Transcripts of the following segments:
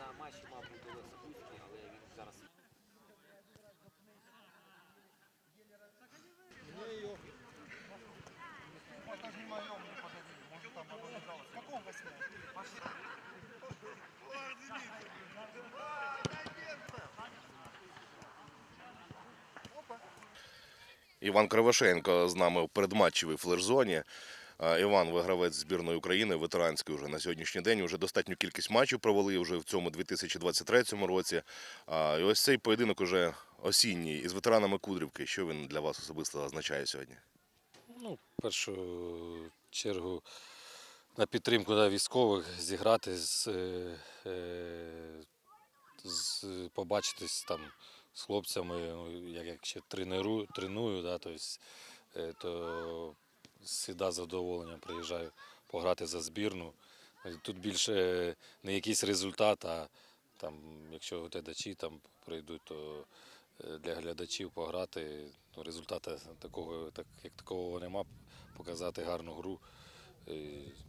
На матчі, мабуть, Олег Забузький, але він зараз Іван Кривошенко з нами в передматчевій флеш-зоні. Іван, ви гравець збірної України, ветеранської вже на сьогоднішній день. Вже достатню кількість матчів провели вже в цьому 2023 році. І ось цей поєдинок уже осінній із ветеранами Кудрівки. Що він для вас особисто означає сьогодні? Ну, в першу чергу на підтримку да, військових зіграти з, е, е, з побачитись там з хлопцями, ну, як, як ще тренеру, треную, да, то, есть, е, то завжди з задоволенням приїжджаю пограти за збірну. Тут більше не якийсь результат, а там, якщо глядачі там прийдуть, то для глядачів пограти. Ну, результату такого, так, як такого нема. Показати гарну гру,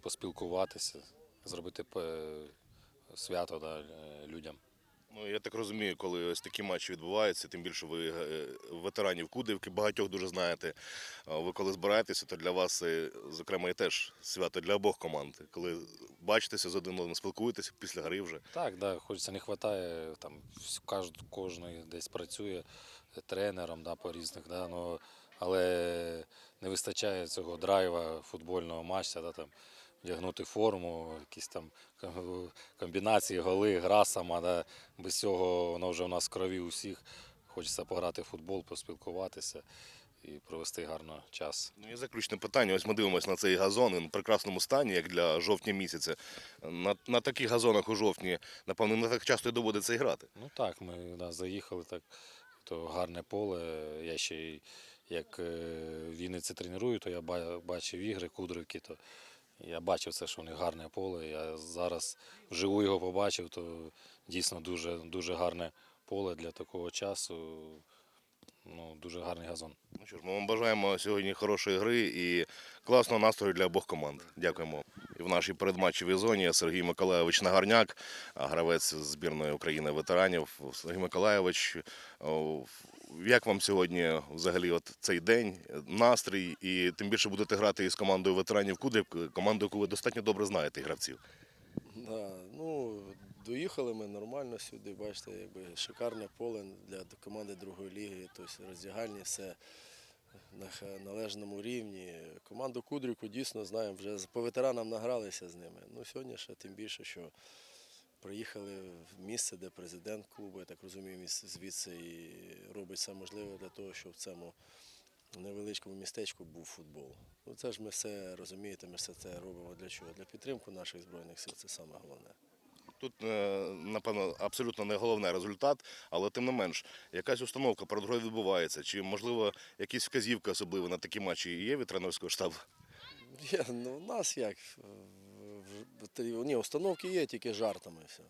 поспілкуватися, зробити е, свято да, е, людям. Ну, я так розумію, коли ось такі матчі відбуваються, тим більше ви е, ветеранів Кудрівки, багатьох дуже знаєте. Ви коли збираєтеся, то для вас, е, зокрема, і теж свято для обох команд. Коли бачитеся з один одним, спілкуєтеся після гри вже. Так, да, хочеться, не вистачає, там кожен, кожен десь працює тренером да, по різних, да, но, але не вистачає цього драйва футбольного матча, да, там, вдягнути форму, якісь там комбінації, голи, гра сама. Да, без цього воно вже в нас в крові усіх. Хочеться пограти в футбол, поспілкуватися і провести гарно час. Ну і заключне питання. Ось ми дивимося на цей газон. Він в прекрасному стані, як для жовтня місяця. На, на таких газонах у жовтні, напевно, не так часто і доводиться і грати. Ну так, ми да, заїхали так, то гарне поле. Я ще й як е, в Вінниці треную, то я бачив ігри, кудрівки, то я бачив це, що них гарне поле. Я зараз вживу його побачив, то дійсно дуже, дуже гарне поле для такого часу. Ну, дуже гарний газон. Ну що ж, ми вам бажаємо сьогодні хорошої гри і класного настрою для обох команд. Дякуємо. І в нашій передматчевій зоні Сергій Миколайович Нагарняк, гравець збірної України ветеранів. Сергій Миколайович, о, як вам сьогодні взагалі от цей день, настрій, і тим більше будете грати із командою ветеранів Кудрівки, команду, яку ви достатньо добре знаєте, гравців. Да, ну, доїхали ми нормально сюди, бачите, якби шикарне поле для команди другої ліги, тобто роздягальні все на належному рівні. Команду Кудрівку дійсно знаємо, вже по ветеранам награлися з ними. Ну, сьогодні ще тим більше, що приїхали в місце, де президент клубу, я так розумію, звідси і робить все можливе для того, щоб в цьому невеличкому містечку був футбол. Ну це ж ми все розумієте, ми все це робимо для чого? Для підтримки наших збройних сил, це саме головне. Тут, е, напевно, абсолютно не головний результат, але тим не менш, якась установка перед грою відбувається. Чи, можливо, якісь вказівки особливо на такі матчі є від тренерського штабу? Є, ну, у нас як? Ні, установки є, тільки жартами все.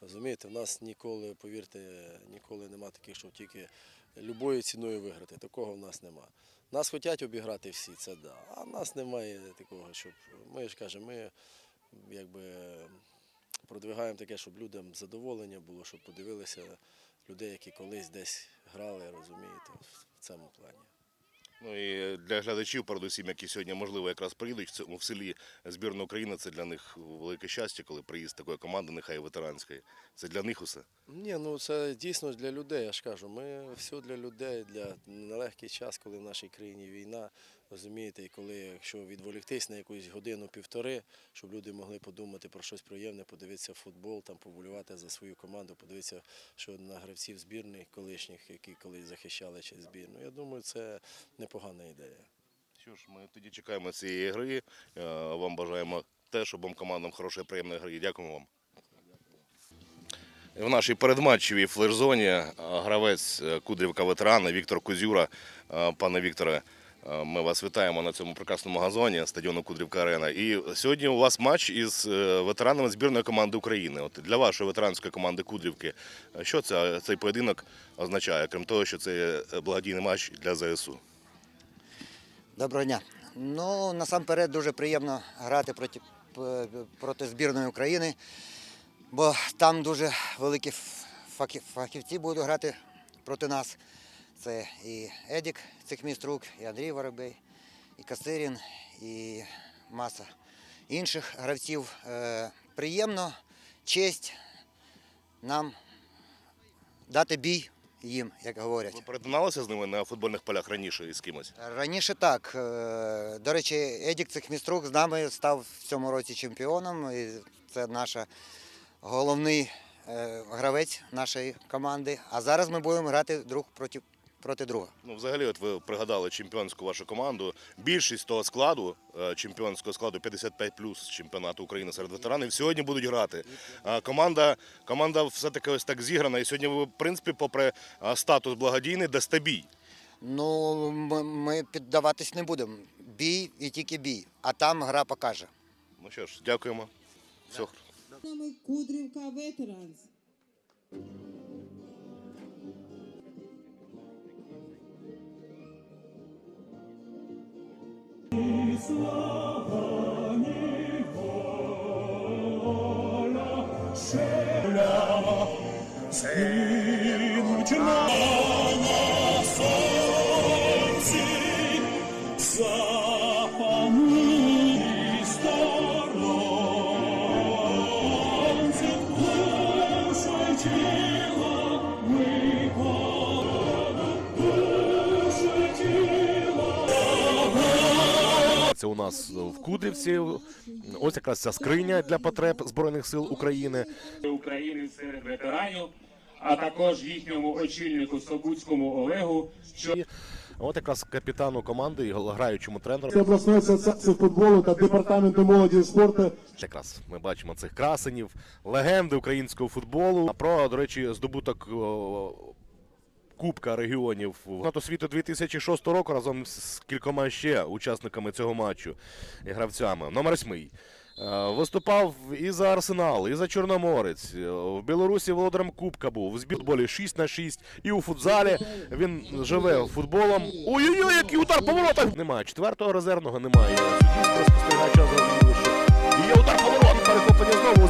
Розумієте, в нас ніколи, повірте, ніколи нема таких, що тільки любою ціною виграти. Такого в нас нема. Нас хочуть обіграти всі, це да. А в нас немає такого, щоб ми ж кажемо, ми якби продвигаємо таке, щоб людям задоволення було, щоб подивилися людей, які колись десь грали, розумієте, в цьому плані. Ну і для глядачів, передусім, які сьогодні, можливо, якраз приїдуть цьому- в селі збірна України, це для них велике щастя, коли приїзд такої команди, нехай ветеранської. Це для них усе. Ні, ну це дійсно для людей, я ж кажу. Ми все для людей, для нелегкий час, коли в нашій країні війна, розумієте, і коли якщо відволіктись на якусь годину-півтори, щоб люди могли подумати про щось приємне, подивитися футбол, там поболювати за свою команду, подивитися, що на гравців збірних колишніх, які колись захищали чи збірну. Я думаю, це непогана ідея. Що ж, ми тоді чекаємо цієї гри. Е, Вам бажаємо теж обом командам хорошої приємної гри. Дякуємо вам. В нашій передматчевій флеш-зоні е, гравець е, Кудрівка ветерана Віктор Кузюра. Пане Вікторе, ми вас вітаємо на цьому прекрасному газоні стадіону Кудрівка Арена. І сьогодні у вас матч із е, ветеранами збірної команди України. От для вашої ветеранської команди Кудрівки, е, що це, цей поєдинок означає, крім того, що це е, благодійний матч для ЗСУ? Доброго дня. Ну, насамперед дуже приємно грати проти, проти збірної України, бо там дуже великі фахівці будуть грати проти нас. Це і Едік Цехміструк, і Андрій Воробей, і Касирін, і маса інших гравців. Е, приємно, честь нам дати бій їм, як говорять. Ви перетиналися з ними на футбольних полях раніше із кимось? Раніше так. Е, До речі, Едік Цехміструк з нами став в цьому році чемпіоном. І це наш головний е, гравець нашої команди. А зараз ми будемо грати друг проти, проти друга. Ну, взагалі, от ви пригадали чемпіонську вашу команду. Більшість того складу, е, чемпіонського складу 55 плюс чемпіонату України серед ветеранів, сьогодні будуть грати. Команда, команда все-таки ось так зіграна. І сьогодні ви, в принципі, попри статус благодійний, дасте бій. Ну, ми, ми піддаватись не будемо. Бій і тільки бій. А там гра покаже. Ну що ж, дякуємо. Все. Нами Кудрівка Ветеранс. Це у нас в Кудрівці. Ось якраз ця скриня для потреб Збройних сил України. України серед ветеранів, а також їхньому очільнику Слободському Олегу, що От якраз капітану команди і граючому тренеру. Це обласної асоціації футболу та департаменту молоді і спорту. Якраз ми бачимо цих красенів, легенди українського футболу. А про, до речі, здобуток Кубка регіонів НАТО світу 2006 року разом з кількома ще учасниками цього матчу і гравцями. Номер 8. Виступав і за Арсенал, і за Чорноморець. Е, В Білорусі володарем Кубка був. В збірболі 6 на 6 і у футзалі. Він живе футболом. Ой-ой-ой, який удар по воротах! Немає четвертого резервного, немає. Є удар по воротах. Перехоплення знову у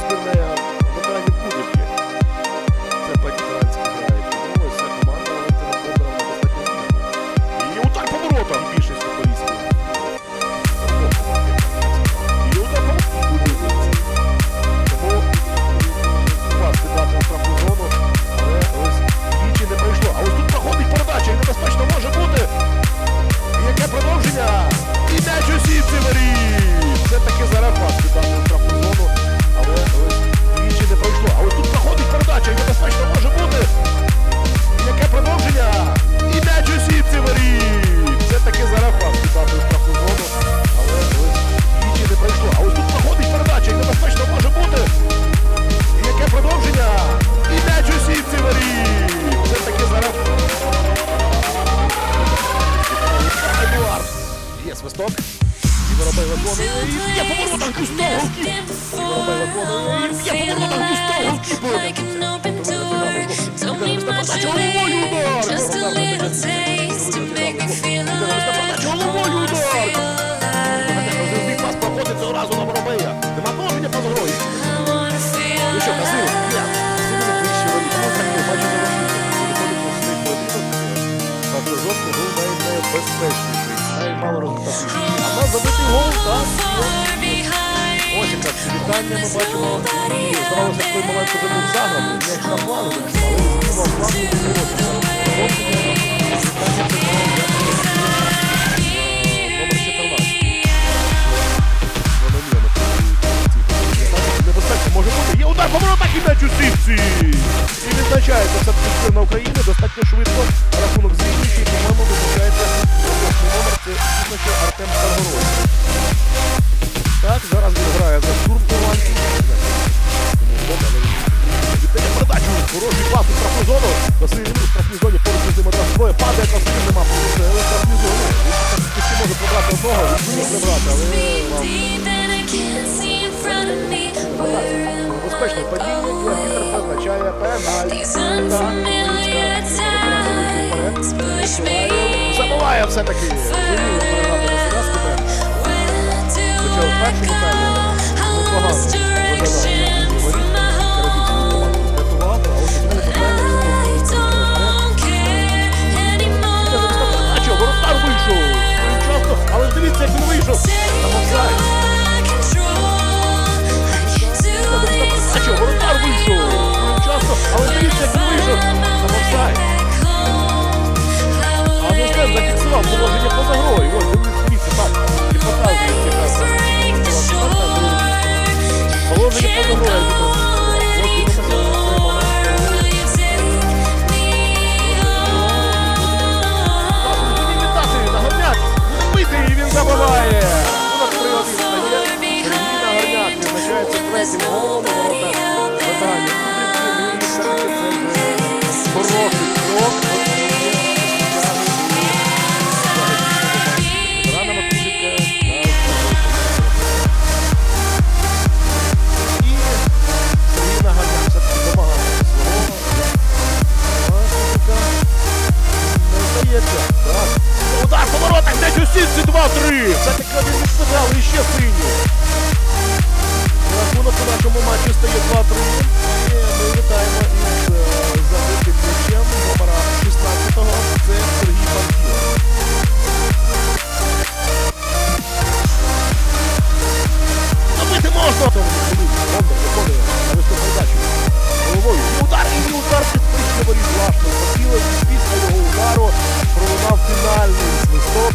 Ось якраз на не проводиться. Номер 14. Небезпечно може все-таки України достатньо швидко. Рахунок звільнюючий, по-моєму, визначається номер. Це дійсно, що Артем Старгородський. Так, зараз він грає за штурм Іванський. Віддає передачу. Хороший пас у штрафну зону. Василь у штрафній зоні поруч з ним одразу двоє. Падає Василь нема. але в штрафній зоні. Він може пробрати одного. Він не прибрати, але Безпечне падіння і арбітр призначає пенальті. Забуває все-таки. Хоча в першому таймі непогано? Часто, але дивіться, як він вийшов. Там офсайд. Так. Удар по воротах, десь у сітці 2-3. Все-таки один відстріляв і ще синій. Рахунок у нашому матчі стає 2-3. І ми вітаємо із е, забитим м'ячем номера 16-го. Це Сергій Панків. Забити можна! Удар, і удар під причини воріт Лашко. Хотілося після його удару пролунав фінальний свисток.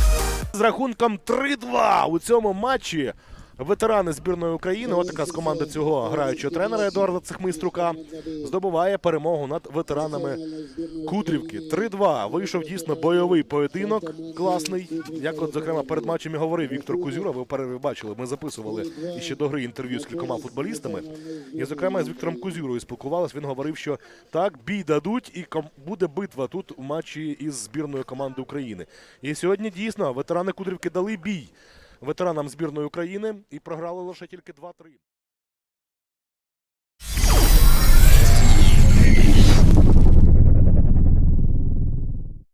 З рахунком 3-2 у цьому матчі ветерани збірної України, отака з команди цього граючого тренера Едуарда Цехмиструка, здобуває перемогу над ветеранами Кудрівки. 3-2. Вийшов дійсно бойовий поєдинок, класний. Як от, зокрема, перед матчем і говорив Віктор Кузюра, ви бачили, ми записували іще до гри інтерв'ю з кількома футболістами. І, зокрема, з Віктором Кузюрою спілкувалися. Він говорив, що так, бій дадуть, і буде битва тут у матчі із збірною команди України. І сьогодні дійсно ветерани Кудрівки дали бій ветеранам збірної України і програли лише тільки 2-3.